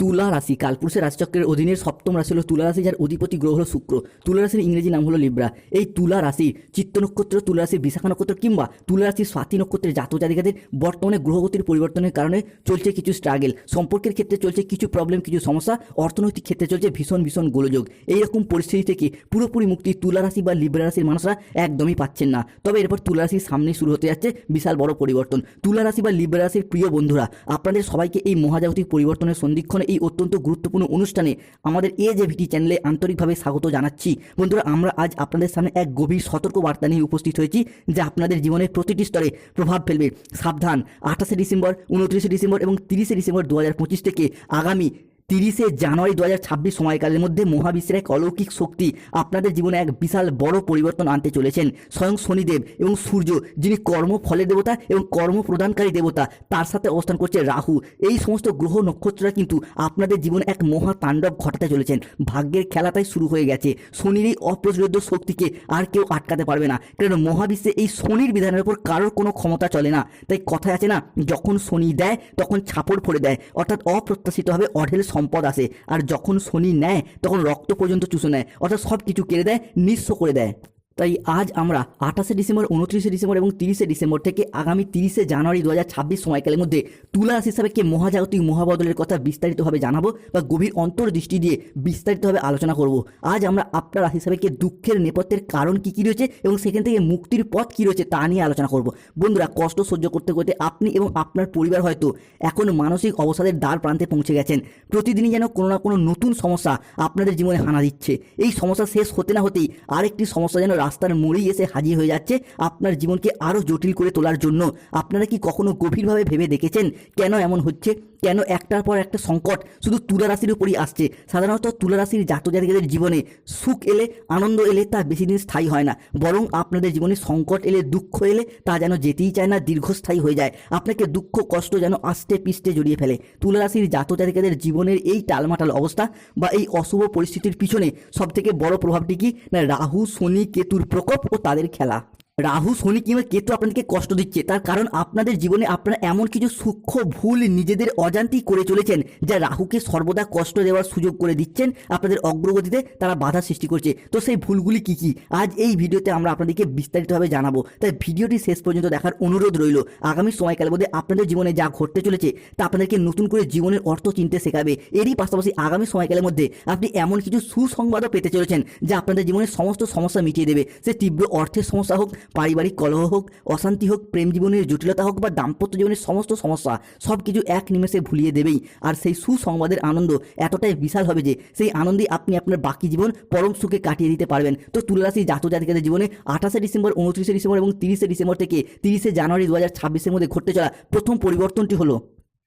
তুলা রাশি। কালপুরুষের রাশিচক্রের অধীনের সপ্তম রাশি হলো তুলা রাশি, যার অধিপতি গ্রহ হলো শুক্র। তুলা রাশির ইংরেজি নাম হলো লিব্রা। এই তুলা রাশি চিত্ত নক্ষত্র, তুলা রাশির বিশাখা নক্ষত্র কিংবা তুলা রাশির স্বাতি নক্ষত্রের জাতক জাতিকাদের বর্তমানে গ্রহগতির পরিবর্তনের কারণে চলছে কিছু স্ট্রাগেল সম্পর্কের ক্ষেত্রে চলছে কিছু প্রবলেম কিছু সমস্যা, অর্থনৈতিক ক্ষেত্রে চলছে ভীষণ ভীষণ গোলযোগ। এইরকম পরিস্থিতি থেকে পুরোপুরি মুক্তি তুলা রাশি বা লিব্রা রাশির মানুষরা একদমই পাচ্ছেন না। তবে এরপর তুলা রাশির সামনে শুরু হতে যাচ্ছে বিশাল বড় পরিবর্তন। তুলা রাশি বা লিব্রা রাশির প্রিয় বন্ধুরা, আপনাদের সবাইকে এই মহাজাগতিক পরিবর্তনের সন্ধিক্ষণে এই অত্যন্ত গুরুত্বপূর্ণ অনুষ্ঠানে আমাদের এ যে ভিটি চ্যানেলে আন্তরিকভাবে স্বাগত জানাচ্ছি। বন্ধুরা, আমরা আজ আপনাদের সামনে এক গভীর সতর্ক বার্তা নিয়ে উপস্থিত হয়েছি, যা আপনাদের জীবনের প্রতিটি স্তরে প্রভাব ফেলবে। সাবধান, আঠাশে ডিসেম্বর উনত্রিশে ডিসেম্বর এবং তিরিশে ডিসেম্বর দু হাজার পঁচিশ থেকে আগামী তিরিশে জানুয়ারি দু হাজার ছাব্বিশ সময়কালের মধ্যে মহাবিশ্বের এক অলৌকিক শক্তি আপনাদের জীবনে এক বিশাল বড় পরিবর্তন আনতে চলেছেন। স্বয়ং শনিদেব এবং সূর্য, যিনি কর্ম ফলের দেবতা এবং কর্ম প্রদানকারী দেবতা, তার সাথে অবস্থান করছে রাহু। এই সমস্ত গ্রহ নক্ষত্ররা কিন্তু আপনাদের জীবনে এক মহা তাণ্ডব ঘটাতে চলেছেন। ভাগ্যের খেলাটাই শুরু হয়ে গেছে। শনির এই অপ্রতিরোধ শক্তিকে আর কেউ আটকাতে পারবে না কারণ মহাবিশ্বে এই শনির বিধানের উপর কারোর কোনো ক্ষমতা চলে না। তাই কথায় আছে না, যখন শনি দেয়, তখন ছাপড় ফোড়ে দেয়, অর্থাৎ অপ্রত্যাশিতভাবে অঢেল সম্পদ আসে আর যখন শনি নেয়, তখন রক্ত পর্যন্ত চুষে নেয়। অর্থাৎ সব কিছু কেড়ে দেয়, নিঃস্ব করে দেয়। তাই আজ আমরা আঠাশে ডিসেম্বর, উনত্রিশে ডিসেম্বর এবং তিরিশে ডিসেম্বর থেকে আগামী তিরিশে জানুয়ারি দু হাজার ছাব্বিশ সময়কালের মধ্যে তুলা রাশি হিসাবে কে মহাজাগতিক মহাবদলের কথা বিস্তারিতভাবে জানাব বা গভীর অন্তর্দৃষ্টি দিয়ে বিস্তারিতভাবে আলোচনা করব। আজ আমরা আপনার রাশি হিসাবে কে দুঃখের নেপথ্যের কারণ কী কী রয়েছে এবং সেখান থেকে মুক্তির পথ কী রয়েছে তা নিয়ে আলোচনা করব। বন্ধুরা, কষ্ট সহ্য করতে করতে আপনি এবং আপনার পরিবার হয়তো এখন মানসিক অবসাদের দ্বার প্রান্তে পৌঁছে গেছেন। প্রতিদিনই যেন কোনো না কোনো নতুন সমস্যা আপনাদের জীবনে হানা দিচ্ছে। এই সমস্যা শেষ হতে না হতেই আরেকটি সমস্যা যেন রাস্তার মোড়েই এসে হাজির হয়ে যাচ্ছে আপনার জীবনকে আরও জটিল করে তোলার জন্য। আপনারা কি কখনো গভীরভাবে ভেবে দেখেছেন কেন এমন হচ্ছে? কেন একটার পর একটা সংকট? শুধু তুলা রাশির উপরই আসছে। সাধারণত তুলা রাশির জাতজাতিকাদের জীবনে সুখ এলে, আনন্দ এলে তা বেশি দিন স্থায়ী হয় না। বরং আপনাদের জীবনে সংকট এলে, দুঃখ এলে তা যেন যেতেই চায় না, দীর্ঘস্থায়ী হয়ে যায়। আপনাকে দুঃখ, কষ্ট যেন আস্তে পিষ্টে জড়িয়ে ফেলে। তুলা রাশির জাতজাতিকাদের জীবনের এই টালমাটাল অবস্থা বা এই অশুভ পরিস্থিতির পিছনে সবথেকে বড় প্রভাবটি কি? না রাহু, শনি, কেতুর প্রকোপ ও তাদের খেলা? রাহু শনি কিংবা কেতু আপনাদেরকে কষ্ট দিচ্ছে, তার কারণ আপনাদের জীবনে আপনারা এমন কিছু সূক্ষ্ম ভুল নিজেদের অজান্তেই করে চলেছেন যা রাহুকে সর্বদা কষ্ট দেওয়ার সুযোগ করে দিচ্ছেন আপনাদের অগ্রগতিতে তারা বাধা সৃষ্টি করছে। তো সেই ভুলগুলি কি কি? আজ এই ভিডিওতে আমরা আপনাদেরকে বিস্তারিতভাবে জানাব। তাই ভিডিওটি শেষ পর্যন্ত দেখার অনুরোধ রইল। আগামী সময়কালের মধ্যে আপনাদের জীবনে যা ঘটতে চলেছে তা আপনাদেরকে নতুন করে জীবনের অর্থ চিনতে শেখাবে। এরই পাশাপাশি আগামী সময়কালের মধ্যে আপনি এমন কিছু সুসংবাদও পেতে চলেছেন যা আপনাদের জীবনের সমস্ত সমস্যা মিটিয়ে দেবে। সে তীব্র অর্থের সমস্যা হোক পারিবারিক কলহ হোক, অশান্তি হোক, প্রেম জীবনের জটিলতা হোক বা দাম্পত্য জীবনের সমস্ত সমস্যা সব কিছু এক নিমেষে ভুলিয়ে দেবেই। আর সেই সুসংবাদের আনন্দ এতটাই বিশাল হবে যে, সেই আনন্দে আপনি আপনার বাকি জীবন পরম সুখে কাটিয়ে দিতে পারবেন। তো তুলারাশি জাত জাতিকাদের জীবনে আঠাশে ডিসেম্বর, উনত্রিশে ডিসেম্বর এবং তিরিশে ডিসেম্বর থেকে তিরিশে জানুয়ারি দু হাজার ছাব্বিশের মধ্যে ঘটতে চলা প্রথম পরিবর্তনটি হলো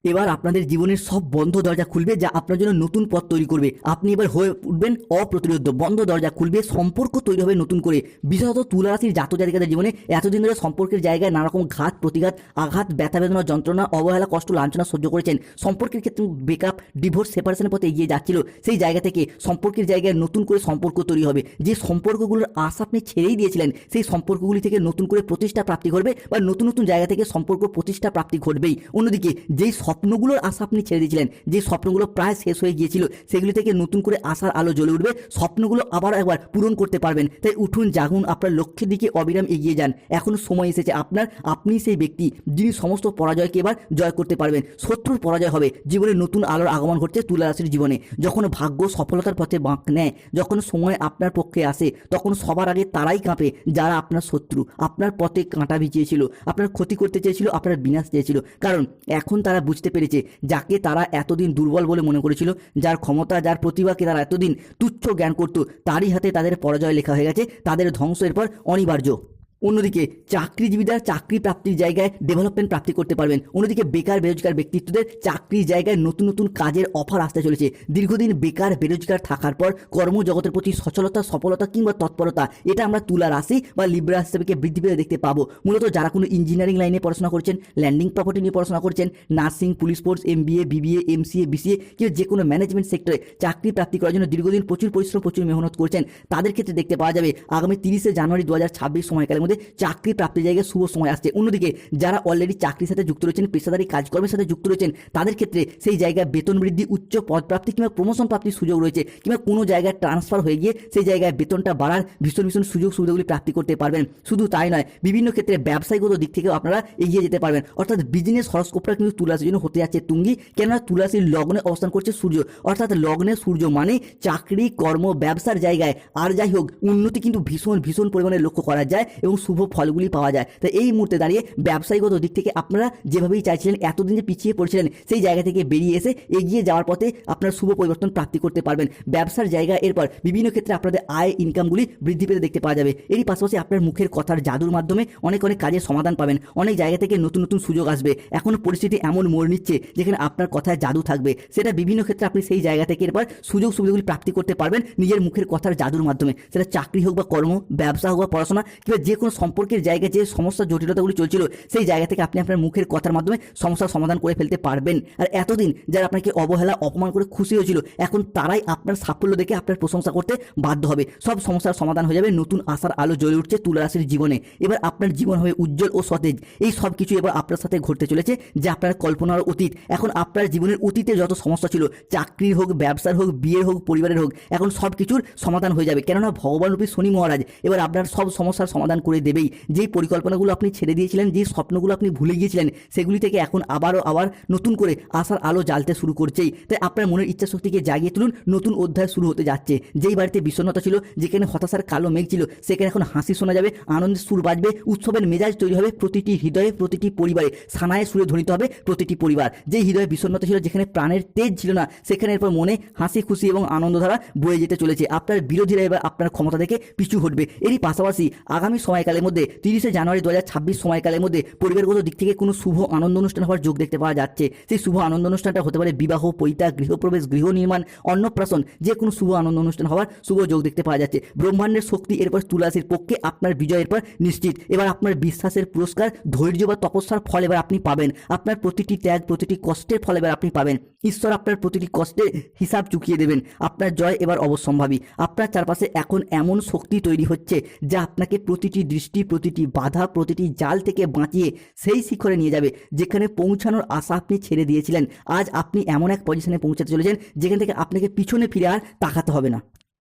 এবার আপনাদের জীবনের সব বন্ধ দরজা খুলবে যা আপনার জন্য নতুন পথ তৈরি করবে। আপনি এবার হয়ে উঠবেন অপ্রতিরোধ বন্ধ দরজা খুলবে, সম্পর্ক তৈরি হবে নতুন করে। বিশেষত তুলা রাশির জাত জাতিকাদের জীবনে এতদিন ধরে সম্পর্কের জায়গায় নানা রকম ঘাত, প্রতিঘাত, আঘাত, ব্যথা, বেদনা, যন্ত্রণা, অবহেলা, কষ্ট, লাঞ্ছনা সহ্য করেছেন। সম্পর্কের ক্ষেত্রে ব্রেকআপ ডিভোর্স সেপারেশনের পথে এগিয়ে যাচ্ছিল। সেই জায়গা থেকে সম্পর্কের জায়গায় নতুন করে সম্পর্ক তৈরি হবে। যে সম্পর্কগুলোর আশা আপনি ছেড়েই দিয়েছিলেন, সেই সম্পর্কগুলি থেকে নতুন করে প্রতিষ্ঠা প্রাপ্তি ঘটবে বা নতুন নতুন জায়গা থেকে সম্পর্ক প্রতিষ্ঠা প্রাপ্তি ঘটবেই। অন্যদিকে যেই স্বপ্নগুলোর আশা আপনি ছেড়ে দিয়েছিলেন। যে স্বপ্নগুলো প্রায় শেষ হয়ে গিয়েছিল, সেগুলি থেকে নতুন করে আশার আলো জ্বলে উঠবে। স্বপ্নগুলো আবার একবার পূরণ করতে পারবেন। তাই উঠুন, জাগুন, আপনার লক্ষ্যের দিকে অবিরাম এগিয়ে যান। এখন সময় এসেছে আপনার আপনি সেই ব্যক্তি যিনি সমস্ত পরাজয়কে এবার জয় করতে পারবেন। শত্রুর পরাজয় হবে, জীবনে নতুন আলোর আগমন ঘটছে তুলা রাশির জীবনে। যখন ভাগ্য সফলতার পথে বাঁক নেয়, যখন সময় আপনার পক্ষে আসে, তখন সবার আগে তারাই কাঁপে, যারা আপনার শত্রু। আপনার পথে কাঁটা ভিজিয়েছিল, আপনার ক্ষতি করতে চেয়েছিল, আপনার বিনাশ চেয়েছিল। কারণ এখন তারা বুঝতে পেরেছে যাকে তারা এতদিন দুর্বল বলে মনে করেছিল, যার ক্ষমতা, যার প্রতিভাকে তারা এতদিন তুচ্ছ জ্ঞান করত, তারই হাতে তাদের পরাজয় লেখা হয়ে গেছে, তাদের ধ্বংসের পর অনিবার্য। অন্যদিকে চাকরিজীবীরা চাকরি প্রাপ্তির জায়গায় ডেভেলপমেন্ট প্রাপ্তি করতে পারবেন। অন্যদিকে বেকার বেরোজগার ব্যক্তিত্বদের চাকরির জায়গায় নতুন নতুন কাজের অফার আসতে চলেছে। দীর্ঘদিন বেকার বেরোজগার থাকার পর কর্মজগতের প্রতি সচলতা, সফলতা কিংবা তৎপরতা, এটা আমরা তুলা রাশি বা লিব্রা হিসেবে বৃদ্ধি পেতে দেখতে পাবো। মূলত যারা কোনো ইঞ্জিনিয়ারিং লাইনে পড়াশোনা করছেন ল্যান্ডিং প্রপার্টি নিয়ে পড়াশোনা করছেন nursing police force M B A B B A M C A B C A কিংবা যে কোনো ম্যানেজমেন্ট সেক্টরে চাকরি প্রাপ্তি করার জন্য দীর্ঘদিন প্রচুর পরিশ্রম, প্রচুর মেহনত করছেন, তাদের ক্ষেত্রে দেখতে পাওয়া যাবে, আগামী তিরিশে জানুয়ারি দু হাজার ছাব্বিশ সময়কালের মধ্যে চাকরি প্রাপ্তির জায়গায় শুভ সময় আসছে। অন্যদিকে, যারা অলরেডি চাকরির সাথে যুক্ত রয়েছেন, পেশাদারি কাজকর্মের সাথে যুক্ত রয়েছেন, তাদের ক্ষেত্রে সেই জায়গায় বেতন বৃদ্ধি, উচ্চ পদপ্রাপ্তি কিংবা প্রমোশন প্রাপ্তির সুযোগ রয়েছে কিংবা কোনো জায়গায় ট্রান্সফার হয়ে গিয়ে সেই জায়গায় বেতনটা বাড়ার ভীষণ ভীষণ সুযোগ সুবিধাগুলি প্রাপ্তি করতে পারবেন। শুধু তাই নয়, বিভিন্ন ক্ষেত্রে ব্যবসায়িকগত দিক থেকেও আপনারা এগিয়ে যেতে পারবেন। অর্থাৎ বিজনেস হরস্কোপটা কিন্তু তুলাসের জন্য হতে যাচ্ছে তুঙ্গি, কেননা তুলাসীর লগ্নে অবস্থান করছে সূর্য। অর্থাৎ লগ্নে সূর্য মানে চাকরি, কর্ম, ব্যবসার জায়গায়। আর যাই হোক, উন্নতি কিন্তু ভীষণ ভীষণ পরিমাণে লক্ষ্য করা যায় এবং শুভ ফলগুলি পাওয়া যায়। তাই এই মুহূর্তে দাঁড়িয়ে ব্যবসায়ীগত দিক থেকে আপনারা যেভাবেই চাইছিলেন, এতদিন যে পিছিয়ে পড়ছিলেন, সেই জায়গা থেকে বেরিয়ে এসে এগিয়ে যাওয়ার পথে আপনার শুভ পরিবর্তন প্রাপ্তি করতে পারবেন। ব্যবসার জায়গা এরপর বিভিন্ন ক্ষেত্রে আপনাদের আয় ইনকামগুলি বৃদ্ধি পেতে দেখতে পাওয়া যাবে। এরই পাশাপাশি আপনার মুখের কথার জাদুর মাধ্যমে অনেক অনেক কাজের সমাধান পাবেন। অনেক জায়গা থেকে নতুন নতুন সুযোগ আসবে। এখন পরিস্থিতি এমন মোড় নিচ্ছে যেখানে আপনার কথায় জাদু থাকবে। সেটা বিভিন্ন ক্ষেত্রে আপনি সেই জায়গা থেকে এরপর সুযোগ সুবিধাগুলি প্রাপ্তি করতে পারবেন নিজের মুখের কথার জাদুর মাধ্যমে। সেটা চাকরি হোক বা কর্ম, ব্যবসা হোক বা পড়াশোনা কিংবা যে কোনো সম্পর্কের জায়গায় যে সমস্যা জটিলতাগুলি চলছিল, সেই জায়গা থেকে আপনি আপনার মুখের কথার মাধ্যমে সমস্যার সমাধান করে ফেলতে পারবেন। আর এতদিন যারা আপনাকে অবহেলা, অপমান করে খুশি হয়েছিল, এখন তারাই আপনার সাফল্য দেখে আপনার প্রশংসা করতে বাধ্য হবে। সব সমস্যার সমাধান হয়ে যাবে নতুন আশার আলো জ্বলে উঠছে তুলা রাশির জীবনে। এবার আপনার জীবন হবে উজ্জ্বল ও সতেজ। এই সব কিছু এবার আপনার সাথে ঘটতে চলেছে, যে আপনার কল্পনার অতীত। এখন আপনার জীবনের অতীতে যত সমস্যা ছিল চাকরির হোক ব্যবসার হোক বিয়ের হোক, পরিবারের হোক, এখন সব কিছুর সমাধান হয়ে যাবে। কেননা ভগবান রূপী শনি মহারাজ, এবার আপনার সব সমস্যার সমাধান করে দেবেই। যেই পরিকল্পনাগুলো আপনি ছেড়ে দিয়েছিলেন যেই স্বপ্নগুলো আপনি ভুলে গিয়েছিলেন, সেগুলি থেকে এখন আবারও আবার নতুন করে আশার আলো জ্বালতে শুরু করছেই। তাই আপনার মনের ইচ্ছা শক্তিকে জাগিয়ে তুলুন, নতুন অধ্যায় শুরু হতে যাচ্ছে। যেই বাড়িতে বিষণ্ণতা ছিল, যেখানে হতাশার কালো মেঘ ছিল, সেখানে এখন হাসি শোনা যাবে, আনন্দের সুর বাজবে, উৎসবের মেজাজ তৈরি হবে প্রতিটি হৃদয়ে, প্রতিটি পরিবারে। সানায় সুরে ধ্বনিত হবে প্রতিটি পরিবার। যে হৃদয়ে বিষণ্ণতা ছিল, যেখানে প্রাণের তেজ ছিল না, সেখানে এরপর মনে হাসি, খুশি এবং আনন্দধারা বয়ে যেতে চলেছে। আপনার বিরোধীরা এবার আপনার ক্ষমতা থেকে পিছু হটবে। এরই পাশাপাশি আগামী সময়কালের মধ্যে তিরিশে জানুয়ারি দু হাজার ছাব্বিশ সময়কালের মধ্যে পরিবারগত দিক থেকে কোনো শুভ আনন্দ অনুষ্ঠান হওয়ার যোগ দেখতে পাওয়া যাচ্ছে। সেই শুভ আনন্দ অনুষ্ঠানটা হতে পারে বিবাহ পৈতা গৃহপ্রবেশ, গৃহ নির্মাণ, অন্নপ্রাশন, যে কোনো শুভ আনন্দ অনুষ্ঠান হওয়ার শুভ যোগ দেখতে পাওয়া যাচ্ছে। ব্রহ্মাণ্ডের শক্তি এরপর তুলাসীর পক্ষে আপনার বিজয়ের পর নিশ্চিত। এবার আপনার বিশ্বাসের পুরস্কার, ধৈর্য বা তপস্যার ফল এবার আপনি পাবেন। আপনার প্রতিটি ত্যাগ, প্রতিটি কষ্টের ফল এবার আপনি পাবেন। ঈশ্বর আপনার প্রতিটি কষ্টের হিসাব চুকিয়ে দেবেন। আপনার জয় এবার অবশ্যম্ভাবী। আপনার চারপাশে এখন এমন শক্তি তৈরি হচ্ছে যা আপনাকে প্রতিটি দৃষ্টি প্রতিটি বাধা প্রতিটি জাল থেকে বাঁচিয়ে সেই শিখরে নিয়ে যাবে, যেখানে পৌঁছানোর আশা আপনি ছেড়ে দিয়েছিলেন। আজ আপনি এমন এক পজিশনে পৌঁছাতে চলেছেন, যেখান থেকে আপনাকে পিছনে ফিরে আর তাকাতে হবে না।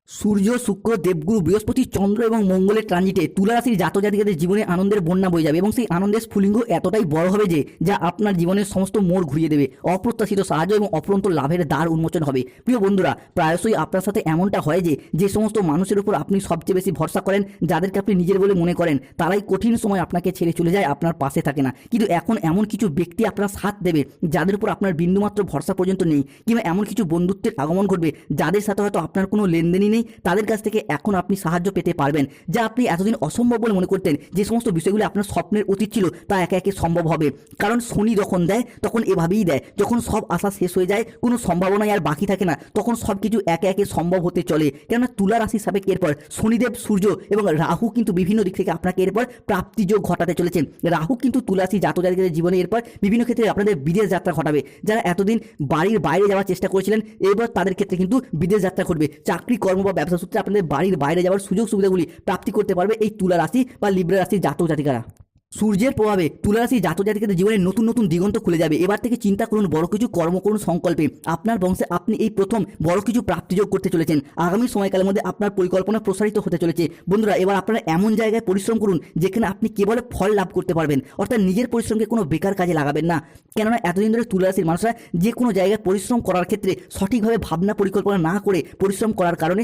সূর্য, শুক্র, দেবগুরু, বৃহস্পতি, চন্দ্র এবং মঙ্গলের ট্রানজিটে তুলা রাশির জাতজাতিকাদের জীবনে আনন্দের বন্যা বয়ে যাবে এবং সেই আনন্দের স্ফুলিঙ্গ এতটাই বড় হবে যে, যা আপনার জীবনের সমস্ত মোড় ঘুরিয়ে দেবে। অপ্রত্যাশিত সাহায্য এবং অপরন্ত লাভের দ্বার উন্মোচন হবে। প্রিয় বন্ধুরা, প্রায়শই আপনার সাথে এমনটা হয় যে যে সমস্ত মানুষের উপর আপনি সবচেয়ে বেশি ভরসা করেন, যাদেরকে আপনি নিজের বলে মনে করেন, তারাই কঠিন সময় আপনাকে ছেড়ে চলে যায়, আপনার পাশে থাকে না। কিন্তু এখন এমন কিছু ব্যক্তি আপনার সাথ দেবে, যাদের উপর আপনার বিন্দুমাত্র ভরসা পর্যন্ত নেই, কিংবা এমন কিছু বন্ধুত্বের আগমন ঘটবে, যাদের সাথে হয়তো আপনার কোনো লেনদেনই নেই, তাদের কাছ থেকে এখন আপনি সাহায্য পেতে পারবেন। যা আপনি এতদিন অসম্ভব বলে মনে করতেন যে সমস্ত বিষয়গুলি আপনার স্বপ্নের অতীত ছিল, তা একে একে সম্ভব হবে। কারণ শনি যখন দেয়, তখন এভাবেই দেয়। যখন সব আশা শেষ হয়ে যায়, কোনো সম্ভাবনাই আর বাকি থাকে না। তখন সব কিছু একে একে সম্ভব হতে চলে। কেননা তুলা রাশির সাপেক্ষ এরপর শনিদেব, সূর্য এবং রাহু কিন্তু বিভিন্ন দিক থেকে আপনাকে এরপর প্রাপ্তিযোগ ঘটাতে চলেছেন। রাহু কিন্তু তুলাসী জাতজাতিকাদের জীবনে এরপর বিভিন্ন ক্ষেত্রে আপনাদের বিদেশ যাত্রা ঘটাবে। যারা এতদিন বাড়ির বাইরে যাওয়ার চেষ্টা করেছিলেন, এরপর তাদের ক্ষেত্রে কিন্তু বিদেশ যাত্রা ঘটবে চাকরি কর্ম বা ব্যবসা সূত্রে আপনাদের বাড়ির বাইরে যাওয়ার সুযোগ সুবিধাগুলি প্রাপ্তি করতে পারবে এই তুলা রাশি বা লিব্রা রাশির জাতক জাতিকারা সূর্যের প্রভাবে তুলারাশি জাতক জাতিকাদের জীবনে নতুন নতুন দিগন্ত খুলে যাবে। এবার থেকে চিন্তা করুন, বড় কিছু কর্ম করুন সংকল্পে। আপনার বংশে আপনি এই প্রথম বড় কিছু প্রাপ্তিযোগ করতে চলেছেন। আগামী সময়কালের মধ্যে আপনার পরিকল্পনা প্রসারিত হতে চলেছে। বন্ধুরা, এবার আপনারা এমন জায়গায় পরিশ্রম করুন, যেখানে আপনি কেবল ফল লাভ করতে পারবেন। অর্থাৎ নিজের পরিশ্রমকে কোনো বেকার কাজে লাগাবেন না। কেননা, এতদিন ধরে তুলারাশির মানুষরা যে কোনো জায়গায় পরিশ্রম করার ক্ষেত্রে সঠিকভাবে ভাবনা পরিকল্পনা না করে পরিশ্রম করার কারণে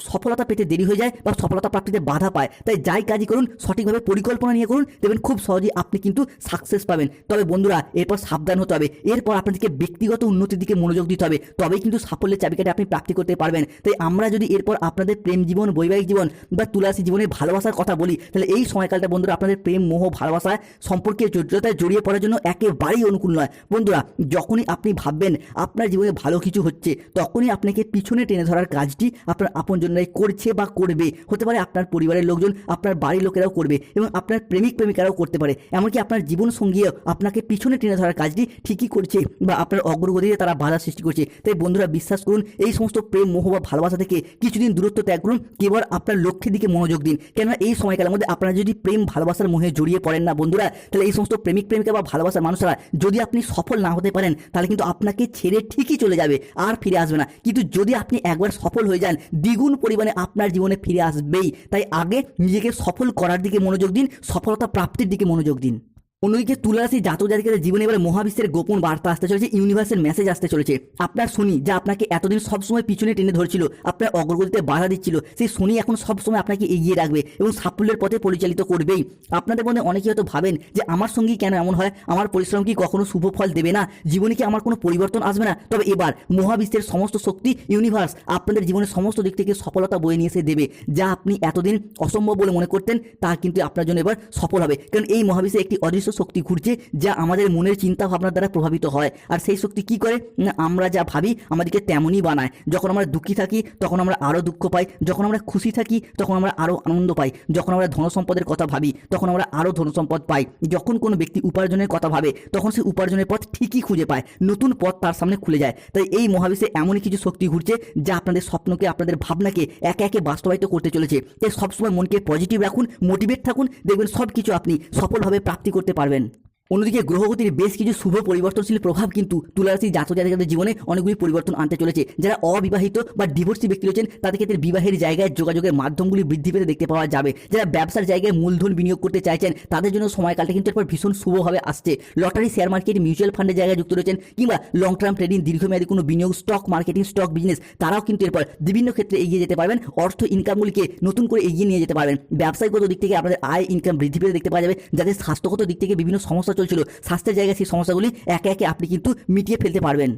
সফলতা পেতে দেরি হয়ে যায় বা সফলতা প্রাপ্তিতে বাধা পায়। তাই যাই কাজই করুন, সঠিকভাবে পরিকল্পনা নিয়ে করুন, দেখবেন খুব সহজেই আপনি কিন্তু সাকসেস পাবেন। তবে বন্ধুরা, এরপর সাবধান হতে হবে। এরপর আপনাদেরকে ব্যক্তিগত উন্নতির দিকে মনোযোগ দিতে হবে। তবেই কিন্তু সাফল্যের চাবিকাঠি আপনি প্রাপ্তি করতে পারবেন। তাই আমরা যদি এরপর আপনাদের প্রেম জীবন, বৈবাহিক জীবন বা তুলাসী জীবনের ভালোবাসার কথা বলি, তাহলে এই সময়কালটা বন্ধুরা আপনাদের প্রেম, মোহ, ভালোবাসা সম্পর্কে জটিলতায় জড়িয়ে পড়ার জন্য একেবারেই অনুকূল নয়। বন্ধুরা, যখনই আপনি ভাববেন আপনার জীবনে ভালো কিছু হচ্ছে, তখনই আপনাকে পিছনে টেনে ধরার কাজটি আপনার আপনজন প্রিয়জনরাই করছে বা করবে। হতে পারে আপনার পরিবারের লোকজন, আপনার বাড়ির লোকেরাও করবে এবং আপনার প্রেমিক প্রেমিকারাও করতে পারে। এমনকি আপনার জীবন সঙ্গীও আপনাকে পিছনে টেনে ধরার কাজটি ঠিকই করছে বা আপনার অগ্রগতিতে তারা বাধা সৃষ্টি করছে। তাই বন্ধুরা, বিশ্বাস করুন, এই সমস্ত প্রেম, মোহ বা ভালোবাসা থেকে কিছুদিন দূরত্ব ত্যাগ করুন, কেবল আপনার লক্ষ্যের দিকে মনোযোগ দিন। কেননা এই সময়কালের মধ্যে আপনারা যদি প্রেম, ভালোবাসার মোহে জড়িয়ে পড়েন না বন্ধুরা, তাহলে এই সমস্ত প্রেমিক, প্রেমিকা বা ভালোবাসার মানুষরা যদি আপনি সফল না হতে পারেন, তাহলে কিন্তু আপনাকে ছেড়ে ঠিকই চলে যাবে, আর ফিরে আসবে না। কিন্তু যদি আপনি একবার সফল হয়ে যান, দ্বিগুণ পরিমাণে আপনার জীবনে ফিরে আসবেই। তাই আগে নিজেকে সফল করার দিকে মনোযোগ দিন, সফলতা প্রাপ্তির দিকে মনোযোগ দিন। অন্যদিকে তুলারাশি জাতক জাতিকাদের জীবনে এবার মহাবিশ্বের গোপন বার্তা আসতে চলেছে ইউনিভার্সের মেসেজ আসতে চলেছে। আপনার শনি, যা আপনাকে এতদিন সবসময় পিছনে টেনে ধরছিল, আপনার অগ্রগতিতে বাধা দিচ্ছিল, সেই শনি এখন সবসময় আপনাকে এগিয়ে রাখবে এবং সাফল্যের পথে পরিচালিত করবেই। আপনাদের মধ্যে অনেকে হয়তো ভাবেন যে, আমার সঙ্গী কেন এমন হয়? আমার পরিশ্রম কি কখনো শুভ ফল দেবে না? জীবনে কি আমার কোনো পরিবর্তন আসবে না? তবে এবার মহাবিশ্বের সমস্ত শক্তি ইউনিভার্স আপনাদের জীবনের সমস্ত দিক থেকে সফলতা বয়ে নিয়ে এসে দেবে। যা আপনি এতদিন অসম্ভব বলে মনে করতেন, তা কিন্তু আপনার জন্য এবার সফল হবে। কারণ এই মহাবিশ্বে একটি অদৃশ্য শক্তি ঘুরছে যা আমাদের মনের চিন্তা ভাবনার দ্বারা প্রভাবিত হয়। আর সেই শক্তি কি করে? আমরা যা ভাবি আমাদেরকে তেমনই বানায়। যখন আমরা দুঃখী থাকি, তখন আমরা আরও দুঃখ পাই। যখন আমরা খুশি থাকি, তখন আমরা আরও আনন্দ পাই। যখন আমরা ধনসম্পদের কথা ভাবি, তখন আমরা আরও ধনসম্পদ পাই। যখন কোনো ব্যক্তি উপার্জনের কথা ভাবে, তখন সে উপার্জনের পথ ঠিকই খুঁজে পায়। নতুন পথ তার সামনে খুলে যায়। তাই এই মহাবিশ্বে এমনই কিছু শক্তি ঘুরছে যা আপনাদের স্বপ্নকে, আপনাদের ভাবনাকে একে একে বাস্তবায়িত করতে চলেছে। তাই সবসময় মনকে পজিটিভ রাখুন মোটিভেট থাকুন। দেখবেন সব কিছু আপনি সফলভাবে প্রাপ্তি করতে পারবেন। পারবেন অন্যদিকে গ্রহগতির বেশ কিছু শুভ পরিবর্তনশীল প্রভাব কিন্তু তুলারাশি জাতক জাতিকাদের জীবনে অনেকগুলি পরিবর্তন আনতে চলেছে। যারা অবিবাহিত বা ডিভোর্সি ব্যক্তি রয়েছেন, তাদের ক্ষেত্রে বিবাহের জায়গায় যোগাযোগের মাধ্যমগুলি বৃদ্ধি পেতে দেখতে পাওয়া যাবে। যারা ব্যবসার জায়গায় মূলধন বিনিয়োগ করতে চাইছেন, তাদের জন্য সময়কালটা কিন্তু এরপর ভীষণ শুভভাবে আসছে। লটারি শেয়ার মার্কেট মিউচুয়াল ফান্ডের জায়গায় যুক্ত রয়েছেন, কিংবা লং টার্ম ট্রেডিং দীর্ঘমেয়াদী কোনো বিনিয়োগ স্টক মার্কেটিং স্টক বিজনেস তারাও কিন্তু এরপর বিভিন্ন ক্ষেত্রে এগিয়ে যেতে পারবেন। অর্থ ইনকামগুলিকে নতুন করে এগিয়ে নিয়ে যেতে পারবেন। ব্যবসায়িকগত দিক থেকে আপনাদের আয় ইনকাম বৃদ্ধি পেতে দেখতে পাওয়া যাবে। যাদের স্বাস্থ্যগত দিক থেকে বিভিন্ন সমস্যা চলছিল। স্বাস্থ্যের জায়গায় সেই সমস্যাগুলি একে একে আপনি কিন্তু মিটিয়ে ফেলতে পারবেন।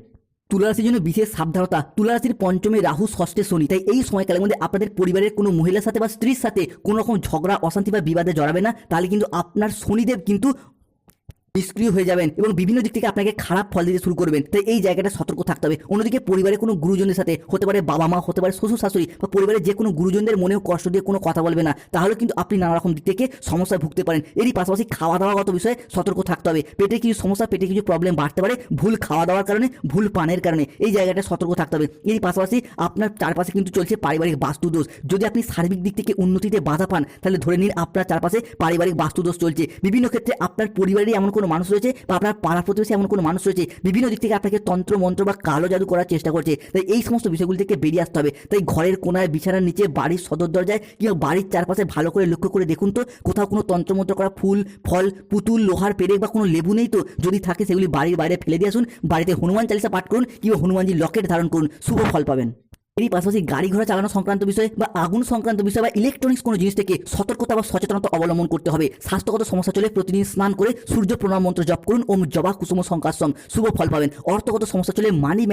তুলারাশির জন্য বিশেষ সাবধানতা। তুলারাশির পঞ্চমে রাহু, ষষ্ঠে শনি। তাই এই সময়কালের মধ্যে আপনাদের পরিবারের কোনো মহিলার সাথে বা স্ত্রীর সাথে কোনো রকম ঝগড়া, অশান্তি বা বিবাদে জড়াবে না। তাহলে কিন্তু আপনার শনিদেব কিন্তু নিষ্ক্রিয় হয়ে যাবেন এবং বিভিন্ন দিক থেকে আপনাকে খারাপ ফল দিতে শুরু করবেন। তাই এই জায়গাটা সতর্ক থাকতে হবে। অন্যদিকে পরিবারের কোনো গুরুজনের সাথে হতে পারে বাবা মা, হতে পারে শ্বশুর শাশুড়ি বা পরিবারের যে কোনো গুরুজনদের মনেও কষ্ট দিয়ে কোনো কথা বলবে না। তাহলে কিন্তু আপনি নানা রকম দিক থেকে সমস্যায় ভুগতে পারেন। এরই পাশাপাশি খাওয়া দাওয়াগত বিষয়ে সতর্ক থাকতে হবে। পেটে কিছু সমস্যা, পেটে কিছু প্রবলেম বাড়তে পারে। ভুল খাওয়া দাওয়ার কারণে, ভুল পানের কারণে। এই জায়গাটা সতর্ক থাকতে হবে। এরই পাশাপাশি আপনার চারপাশে কিন্তু চলছে পারিবারিক বাস্তুদোষ। যদি আপনি সার্বিক দিক থেকে উন্নতিতে বাধা পান, তাহলে ধরে নিন আপনার চারপাশে পারিবারিক বাস্তুদোষ চলছে। বিভিন্ন ক্ষেত্রে আপনার পরিবারেরই এমন কোনো মানুষ রয়েছে বা আপনার পাড়া প্রতিবেশী এমন কোনো মানুষ রয়েছে, বিভিন্ন দিক থেকে আপনাকে তন্ত্র, মন্ত্র বা কালো জাদু করার চেষ্টা করছে। তাই এই সমস্ত বিষয়গুলি থেকে বেরিয়ে আসতে হবে। তাই ঘরের কোনায়, বিছানার নিচে, বাড়ির সদর দরজায় কিংবা বাড়ির চারপাশে ভালো করে লক্ষ্য করে দেখুন তো, কোথাও কোনো তন্ত্রমন্ত্র করা ফুল, ফল, পুতুল, লোহার পেরেক বা কোনো লেবু নেই তো? যদি থাকে সেগুলি বাড়ির বাইরে ফেলে দিয়ে আসুন, বাড়িতে হনুমান চালিসা পাঠ করুন কিংবা হনুমানজির লকেট ধারণ করুন। শুভ ফল পাবেন। এরই পাশাপাশি গাড়ি ঘোড়া চালানো সংক্রান্ত বিষয়ে বা আগুন সংক্রান্ত বিষয় বা ইলেকট্রনিক্স কোনো জিনিস থেকে সতর্কতা বা সচেতনতা অবলম্বন করতে হবে। স্বাস্থ্যগত সমস্যা চলে প্রতিদিন স্নান করে সূর্য প্রণাম মন্ত্র জপ করুন। ওম জবা কুসুম সংকাশ। শুভ ফল পাবেন। অর্থগত সমস্যা চলে মানি